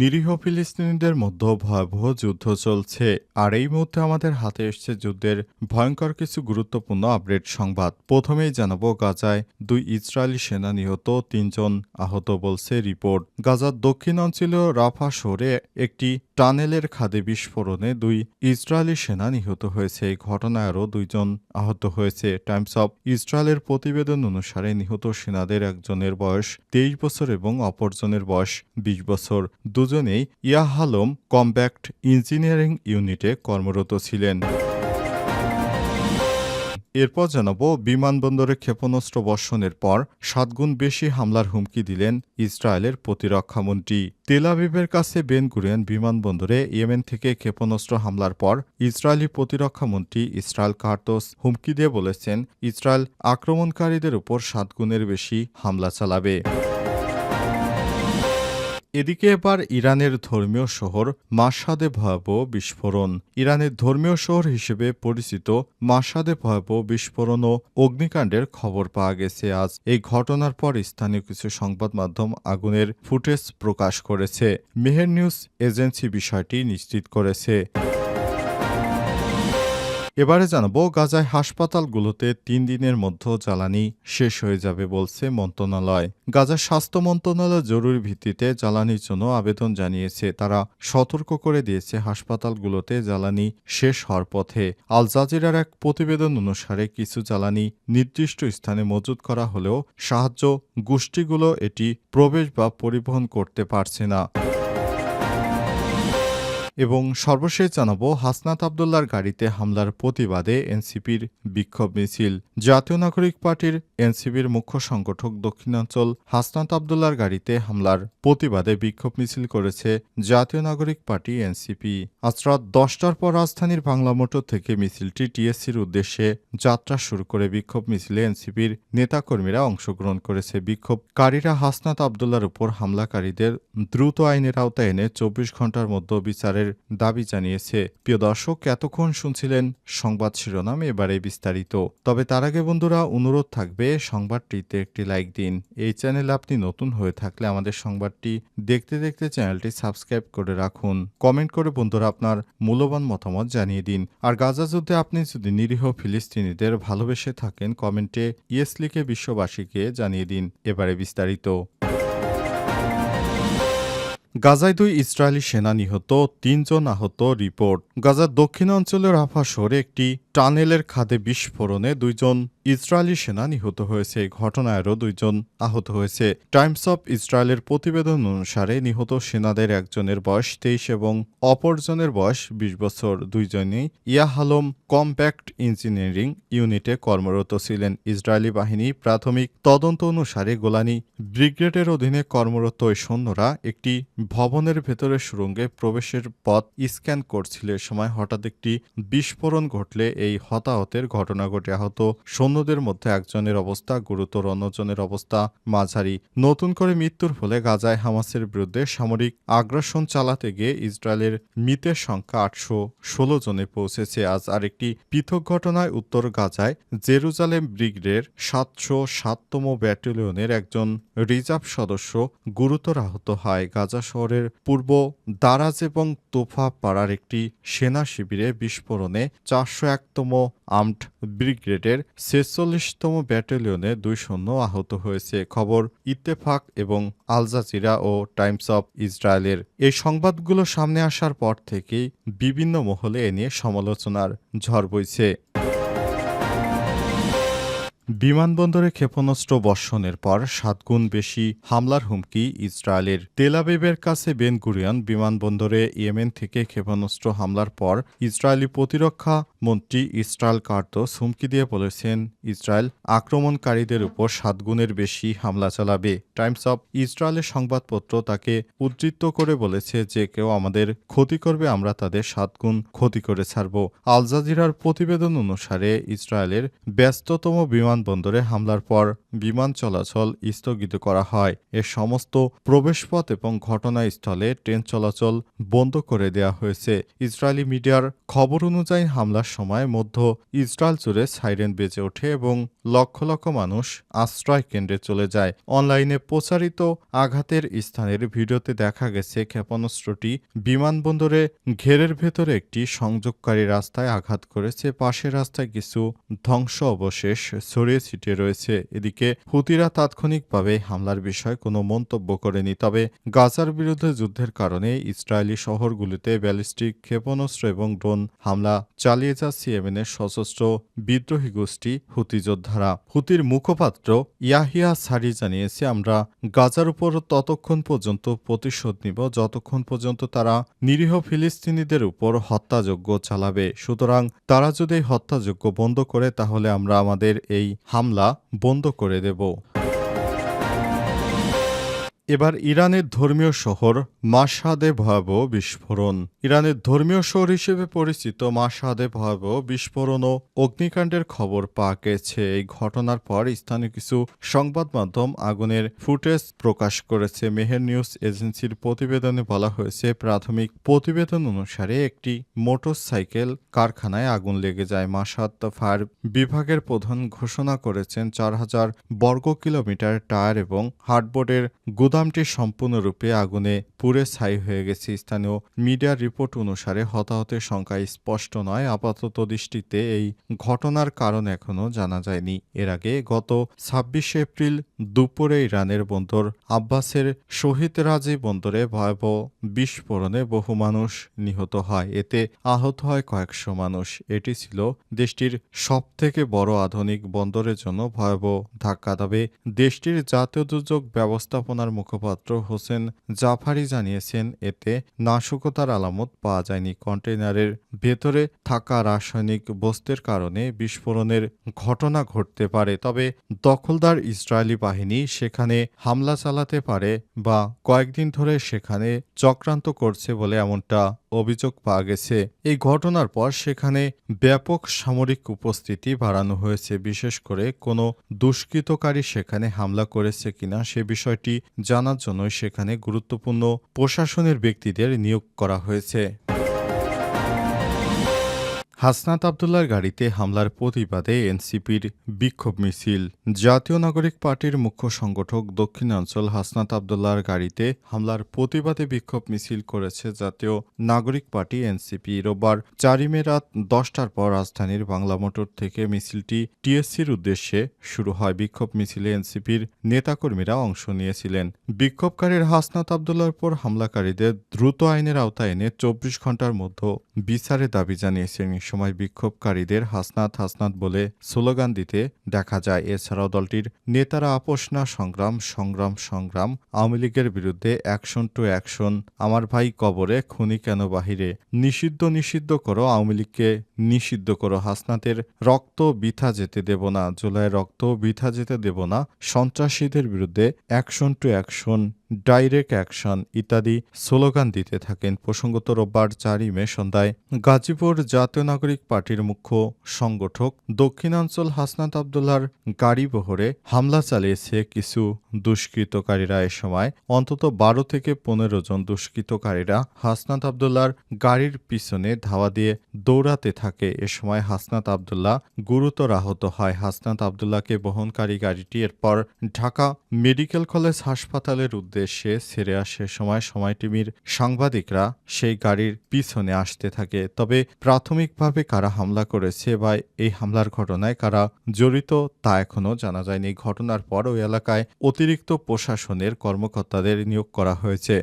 নিরীহ ফিলিস্তিনিদের মধ্যে ভয়াবহ যুদ্ধ চলছে, আর এই মুহূর্তে আমাদের হাতে এসছে যুদ্ধের ভয়ঙ্কর কিছু গুরুত্বপূর্ণ আপডেট সংবাদ। প্রথমেই জানাব গাজায় দুই ইসরায়েলি সেনা নিহত, তিনজন আহত বলছে রিপোর্ট। গাজার দক্ষিণ অঞ্চলীয় রাফা শহরে একটি টানেলের খাদে বিস্ফোরণে দুই ইসরায়েলি সেনা নিহত হয়েছে। এই ঘটনায় আরও দুইজন আহত হয়েছে। টাইমস অব ইসরায়েলের প্রতিবেদন অনুসারে নিহত সেনাদের একজনের বয়স তেইশ বছর এবং অপরজনের বয়স বিশ বছর। দুজনেই ইয়াহালম কম্ব্যাক্ট ইঞ্জিনিয়ারিং ইউনিটে কর্মরত ছিলেন। এরপর জানাব, বিমানবন্দরে ক্ষেপণাস্ত্র বর্ষণের পর সাতগুণ বেশি হামলার হুমকি দিলেন ইসরায়েলের প্রতিরক্ষামন্ত্রী তেলাবিবের কাছে বেন গুরিয়ান বিমানবন্দরে ইয়েমেন থেকে ক্ষেপণাস্ত্র হামলার পর ইসরায়েলি প্রতিরক্ষামন্ত্রী ইসরায়েল কার্তোস হুমকি দিয়ে বলেছেন, ইসরায়েল আক্রমণকারীদের উপর সাতগুণের বেশি হামলা চালাবে। এদিকে এবার ইরানের ধর্মীয় শহর মাসাদে ভয়াবহ বিস্ফোরণ। ইরানের ধর্মীয় শহর হিসেবে পরিচিত মাসাদে ভয়াবহ বিস্ফোরণ ও অগ্নিকাণ্ডের খবর পাওয়া গেছে আজ। এই ঘটনার পর স্থানীয় কিছু সংবাদ মাধ্যম আগুনের ফুটেজ প্রকাশ করেছে। মেহের নিউজ এজেন্সি বিষয়টি নিশ্চিত করেছে। এবারে জানাব, গাজায় হাসপাতালগুলোতে তিন দিনের মধ্যে জ্বালানি শেষ হয়ে যাবে বলছে মন্ত্রণালয়। গাজার স্বাস্থ্য মন্ত্রণালয় জরুরি ভিত্তিতে জ্বালানির জন্য আবেদন জানিয়েছে। তারা সতর্ক করে দিয়েছে হাসপাতালগুলোতে জ্বালানি শেষ হওয়ার পথে। আল জাজিরার এক প্রতিবেদন অনুসারে কিছু জ্বালানি নির্দিষ্ট স্থানে মজুত করা হলেও সাহায্য গোষ্ঠীগুলো এটি প্রবেশ বা পরিবহন করতে পারছে না। এবং সর্বশেষ জানাব হাসনাত আবদুল্লার গাড়িতে হামলার প্রতিবাদে এনসিপির বিক্ষোভ মিছিল। জাতীয় নাগরিক পার্টির এনসিপির মুখ্য সংগঠক দক্ষিণাঞ্চল হাসনাত আবদুল্লার গাড়িতে হামলার প্রতিবাদে বিক্ষোভ মিছিল করেছে জাতীয় নাগরিক পার্টি এনসিপি। আজ রাত দশটার পর রাজধানীর বাংলা মোটর থেকে মিছিলটি টিএসসির উদ্দেশ্যে যাত্রা শুরু করে বিক্ষোভ মিছিলে এনসিপির নেতাকর্মীরা অংশগ্রহণ করেছে বিক্ষোভকারীরা হাসনাত আবদুল্লার উপর হামলাকারীদের দ্রুত আইনের আওতায় এনে চব্বিশ ঘণ্টার মধ্যে বিচারের দাবি জানিয়েছে। প্রিয় দর্শক, এতক্ষণ শুনছিলেন সংবাদ শিরোনাম, এবারে বিস্তারিত। তবে তার আগে বন্ধুরা, অনুরোধ থাকবে সংবাদটিতে একটি লাইক দিন। এই চ্যানেল আপনি নতুন হয়ে থাকলে আমাদের সংবাদটি দেখতে দেখতে চ্যানেলটি সাবস্ক্রাইব করে রাখুন। কমেন্ট করে বন্ধুরা আপনার মূল্যবান মতামত জানিয়ে দিন। আর গাজা যুদ্ধে আপনি যদি নিরীহ ফিলিস্তিনিদের ভালোবেসে থাকেন, কমেন্টে ইয়েস লিখে বিশ্ববাসীকে জানিয়ে দিন। এবারে বিস্তারিত। গাজায় দুই ইসরায়েলি সেনা নিহত তিনজন আহত রিপোর্ট। গাজার দক্ষিণাঞ্চলের রাফা শহরে একটি টানেলের খাদে বিস্ফোরণে দুইজন ইসরায়েলি সেনা নিহত হয়েছে। এই দুইজন আহত হয়েছে। টাইমস অফ ইসরায়েলের প্রতিবেদন অনুসারে নিহত সেনাদের একজনের বয়স তেইশ এবং অপরজনের বয়স বিশ বছর। দুইজনেই ইয়াহালম কম্প্যাক্ট ইঞ্জিনিয়ারিং ইউনিটে কর্মরত ছিলেন। ইসরায়েলি বাহিনী প্রাথমিক তদন্ত অনুসারে গোলানি ব্রিগেডের অধীনে কর্মরত ওই সৈন্যরা একটি ভবনের ভেতরে সুরঙ্গে প্রবেশের পথ স্ক্যান করছিল। সময় হঠাৎ একটি বিস্ফোরণ ঘটলে এই হতাহতের ঘটনা ঘটে আহত সৈন্যদের মধ্যে একজনের অবস্থা, গুরুতর অন্যজনের অবস্থা, মাঝারি। নতুন করে মৃত্যুর ফলে গাজায় হামাসের বিরুদ্ধে সামরিক আগ্রাসন চালাতে গিয়ে ইসরায়েলের মৃতের সংখ্যা আটশো ষোলো জনে পৌঁছেছে। আজ আরেকটি পৃথক ঘটনায় উত্তর গাজায় জেরুজালেম ব্রিগেডের সাতশো সাততম ব্যাটালিয়নের একজন রিজার্ভ সদস্য গুরুতর আহত হয়। গাজা শহরের পূর্ব দারাজ এবং তোফা পাড়ার একটি সেনা শিবিরে বিস্ফোরণে চারশো এক একতম আর্মড ব্রিগেডের ছেচল্লিশতম ব্যাটালিয়নে দুই শূন্য আহত হয়েছে। খবর ইত্তেফাক এবং আলজাজিরা ও টাইমস অব ইসরায়েলের। এই সংবাদগুলো সামনে আসার পর থেকেই বিভিন্ন মহলে এ নিয়ে সমালোচনার ঝড় বইছে। বিমানবন্দরে ক্ষেপণাস্ত্র বর্ষণের পর সাতগুণ বেশি হামলার হুমকি ইসরায়েলের তেলাবিবের কাছে বেন গুরিয়ান বিমানবন্দরে ইয়েমেন থেকে ক্ষেপণাস্ত্র হামলার পর ইসরায়েলি প্রতিরক্ষা মন্ত্রী ইসরায়েল কার্তোস হুমকি দিয়ে বলেছেন, ইসরায়েল আক্রমণকারীদের উপর সাতগুণের বেশি হামলা চালাবে। টাইমস অব ইসরায়েলের সংবাদপত্র তাকে উদ্ধৃত করে বলেছে যে কেউ আমাদের ক্ষতি করবে, আমরা তাদের সাতগুণ ক্ষতি করে ছাড়ব। আল জাজিরার প্রতিবেদন অনুসারে ইসরায়েলের ব্যস্ততম বিমান বিমানবন্দরে হামলার পর বিমান চলাচল স্থগিত করা হয়। এ সমস্ত প্রবেশপথ এবং ঘটনাস্থলে ট্রেন চলাচল বন্ধ করে দেওয়া হয়েছে। ইসরায়েলি মিডিয়ার খবর অনুযায়ী, হামলার সময় মধ্য ইসরায়েল জুড়ে সাইরেন বেজে ওঠে এবং লক্ষ লক্ষ মানুষ আশ্রয় কেন্দ্রে চলে যায়। অনলাইনে প্রচারিত আঘাতের স্থানের ভিডিওতে দেখা গেছে, ক্ষেপণাস্ত্রটি বিমানবন্দরে ঘেরের ভেতরে একটি সংযোগকারী রাস্তায় আঘাত করেছে। পাশের রাস্তায় কিছু ধ্বংস অবশেষ ছড়িয়ে ছিটিয়ে রয়েছে। এদিকে হুতিরা তাৎক্ষণিকভাবে হামলার বিষয়ে কোনো মন্তব্য করেনি। তবে গাজার বিরুদ্ধে যুদ্ধের কারণে ইসরায়েলি শহরগুলিতে ব্যালিস্টিক ক্ষেপণাস্ত্র এবং ড্রোন হামলা চালিয়ে যাচ্ছে ইয়েমেনের সশস্ত্র বিদ্রোহী গোষ্ঠী হুতি যোদ্ধারা। হুতির মুখপাত্র ইয়াহিয়া সারি জানিয়েছে, আমরা গাজার উপর ততক্ষণ পর্যন্ত প্রতিশোধ নিব। যতক্ষণ পর্যন্ত তারা নিরীহ ফিলিস্তিনিদের উপর হত্যাযজ্ঞ চালাবে। সুতরাং তারা যদি এই হত্যাযজ্ঞ বন্ধ করে, তাহলে আমরা আমাদের এই হামলা বন্ধ করে দেব। এবার ইরানের ধর্মীয় শহর মাসাদে ভয়াবহ বিস্ফোরণ। ইরানের ধর্মীয় শহর হিসেবে পরিচিত মাসাদে ভয়াবহ বিস্ফোরণ ও অগ্নিকাণ্ডের খবর পাওয়া গেছে। এই ঘটনার পর স্থানীয় কিছু সংবাদ মাধ্যম আগুনের ফুটেজ প্রকাশ করেছে। মেহের নিউজ এজেন্সির প্রতিবেদনে বলা হয়েছে, প্রাথমিক প্রতিবেদন অনুসারে একটি মোটরসাইকেল কারখানায় আগুন লেগে যায়। মাসাদ ফায়ার বিভাগের প্রধান ঘোষণা করেছেন, চার হাজার বর্গ কিলোমিটার টায়ার এবং হার্ডবোর্ডের গুদামটি সম্পূর্ণরূপে আগুনে পুড়ে ছাই হয়ে গেছে। স্থানীয় মিডিয়ার রিপোর্ট অনুসারে হতাহতের সংখ্যা স্পষ্ট নয়। আপাতত দৃষ্টিতে এই ঘটনার কারণ এখনও জানা যায়নি। এর আগে গত ছাব্বিশে এপ্রিল দুপুরে ইরানের বন্দর আব্বাসের শহীদ রাজি বন্দরে ভয়াবহ বিস্ফোরণে বহু মানুষ নিহত হয়। এতে আহত হয় কয়েকশো মানুষ। এটি ছিল দেশটির সবথেকে বড় আধুনিক বন্দরের জন্য ভয়াবহ ধাক্কা। তবে দেশটির জাতীয় দুর্যোগ ব্যবস্থাপনার মুখপাত্র হোসেন জাফারি জানিয়েছেন, এতে নাশকতার আলামত পাওয়া যায়নি। কন্টেইনারের ভেতরে থাকা রাসায়নিক বস্তুর কারণে বিস্ফোরণের ঘটনা ঘটতে পারে, তবে দখলদার ইসরায়েলি বাহিনী সেখানে হামলা চালাতে পারে বা কয়েকদিন ধরে সেখানে চক্রান্ত করছে বলে এমনটা অভিযোগ পাওয়া গেছে। এই ঘটনার পর সেখানে ব্যাপক সামরিক উপস্থিতি বাড়ানো হয়েছে। বিশেষ করে কোনো দুষ্কৃতকারী সেখানে হামলা করেছে কিনা সে বিষয়টি জানার জন্য সেখানে গুরুত্বপূর্ণ প্রশাসনের ব্যক্তিদের নিয়োগ করা হয়েছে। হাসনাত আবদুল্লার গাড়িতে হামলার প্রতিবাদে এনসিপির বিক্ষোভ মিছিল। জাতীয় নাগরিক পার্টির মুখ্য সংগঠক দক্ষিণাঞ্চল হাসনাত আবদুল্লার গাড়িতে হামলার প্রতিবাদে বিক্ষোভ মিছিল করেছে জাতীয় নাগরিক পার্টি এনসিপি। রোববার চারি মে রাত দশটার পর রাজধানীর বাংলা মোটর থেকে মিছিলটি টিএসসির উদ্দেশ্যে শুরু হয়। বিক্ষোভ মিছিলে এনসিপির নেতাকর্মীরা অংশ নিয়েছিলেন। বিক্ষোভকারীর হাসনাত আবদুল্লার পর হামলাকারীদের দ্রুত আইনের আওতায় এনে চব্বিশ ঘণ্টার মধ্যে বিচারের দাবি জানিয়েছেন সময় বিক্ষোভকারীদের হাসনাত হাসনাত বলে স্লোগান দিতে দেখা যায়। এছাড়াও দলটির নেতারা আপোষ না, সংগ্রাম সংগ্রাম সংগ্রাম। আওয়ামী লীগের বিরুদ্ধে অ্যাকশন টু অ্যাকশন। আমার ভাই কবরে, খুনি কেন বাহিরে? নিষিদ্ধ নিষিদ্ধ করো, আওয়ামী লীগকে নিষিদ্ধ করো। হাসনাতের রক্ত বিথা যেতে দেব না জুলাই রক্ত বিথা যেতে দেব না। সন্ত্রাসীদের বিরুদ্ধে action to action. Direct action ইত্যাদি স্লোগান দিতে থাকেন। প্রসঙ্গত রোববার চারই মে সন্ধ্যায় গাজীপুর জাতীয় নাগরিক পার্টির মুখ্য সংগঠক দক্ষিণাঞ্চল হাসনাত আবদুল্লার গাড়ি বহরে হামলা চালিয়েছে কিছু দুষ্কৃতকারীরা। এ সময় অন্তত বারো থেকে পনেরো জন দুষ্কৃতকারীরা হাসনাত আবদুল্লার গাড়ির পিছনে ধাওয়া দিয়ে দৌড়াতে থাকে। এ সময় হাসনাত আবদুল্লাহ গুরুতর আহত হয়। হাসনাত আবদুল্লাহকে বহনকারী গাড়িটি এরপর ঢাকা মেডিকেল কলেজ হাসপাতালের উদ্দেশ্যে ছেড়ে আসে সময় সময় টিভির সাংবাদিকরা সেই গাড়ির পিছনে আসতে থাকে। তবে প্রাথমিকভাবে কারা হামলা করেছে বা এই হামলার ঘটনায় কারা জড়িত তা এখনও জানা যায়নি। ঘটনার পর ওই এলাকায় অতিরিক্ত প্রশাসনের কর্মকর্তাদের নিয়োগ করা হয়েছে।